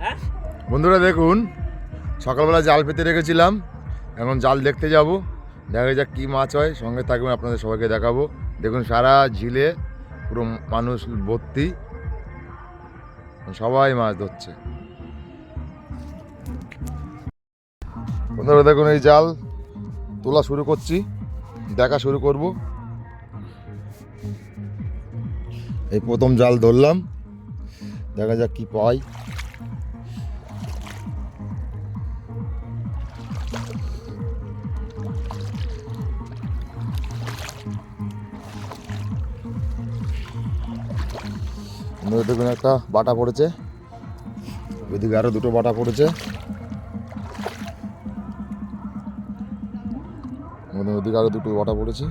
হ্যাঁ বন্ধুরা দেখুন, সকালবেলা জাল পেতে রেখেছিলাম, এখন জাল দেখতে যাব, দেখা যাক কী মাছ হয়, সঙ্গে থাকবেন, আপনাদের সবাইকে দেখাবো। দেখুন সারা ঝিলে পুরো মানুষ ভর্তি, সবাই মাছ ধরছে। বন্ধুরা দেখুন এই জাল, তোলা শুরু করছি, দেখা শুরু করব। এই প্রথম জাল ধরলাম। দেখা যাক কি পাই। দেখুন একটা বাটা পড়েছে। ওইদিকে আরও দুটো বাটা পড়েছে। ওইদিকে আরও দুটো বাটা পড়েছে।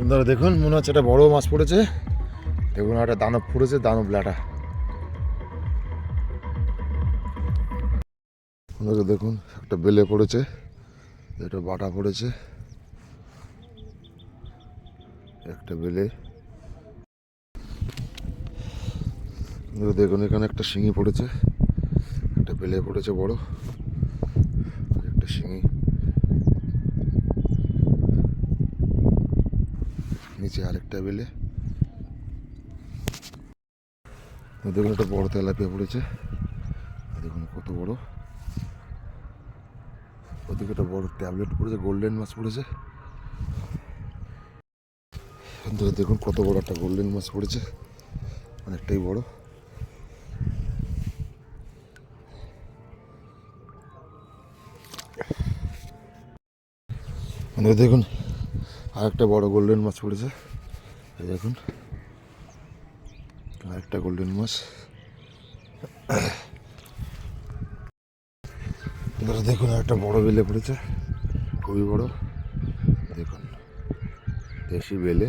বন্ধুরা দেখুন, মনে হচ্ছে একটা বড় মাছ পড়েছে। দেখুন, একটা দানব পড়েছে দানব লাটা দেখুন, একটা বেলে পড়েছে, একটা বাটা পড়েছে। একটা বেলে। দেখুন, এখানে একটা শিঙি পড়েছে, একটা বেলে পড়েছে বড় একটা শিঙি। নিচে আরেকটা বেলে। আর দেখুন একটা বড় তেলাপিয়া পড়েছে। দেখুন কত বড়? ওদিকে একটা বড় ট্যাবলেট পড়েছে, গোল্ডেন মাছ পড়েছে। দেখুন কত বড় একটা গোল্ডেন মাছ পড়েছে, অনেকটাই বড়। দেখুন আরেকটা বড় গোল্ডেন মাছ পড়েছে। দেখুন। আরেকটা গোল্ডেন মাছ। বন্ধুরা দেখুন একটা বড় বেলে পড়েছে। খুবই বড়। দেখুন, দেশি বেলে।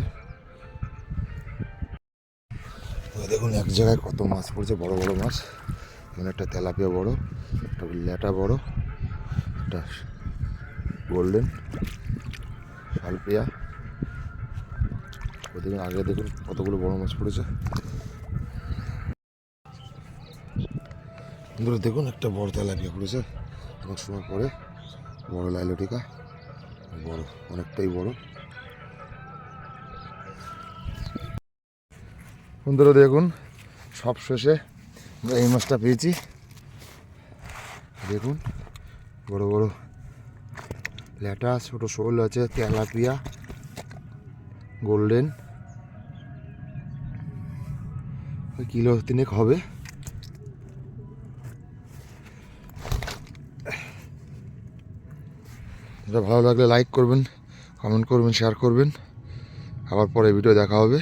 দেখুন, এক জায়গায় কত মাছ পড়ছে, বড় বড় মাছ। এখানে একটা তেলাপিয়া বড়, একটা ল্যাটা বড়, একটা গোল্ডেন শালপিয়া। ওদিকে আগে দেখুন কতগুলো বড় মাছ পড়েছে। বন্ধুরা, দেখুন একটা বড় তেলাপিয়া পড়েছে। অনেক সময় পরে বড় লাইলটিকা, বড়, অনেকটাই বড়। বন্ধুরা, দেখুন, সব শেষে আমরা এই মাছটা পেয়েছি। দেখুন, বড় বড় ল্যাটা ছোটো শোল আছে, তেলাপিয়া, গোল্ডেন। কিলো তিনেক হবে। ভালো লাগলে লাইক করবেন কমেন্ট করবেন শেয়ার করবেন। আবার পরে ভিডিও দেখা হবে।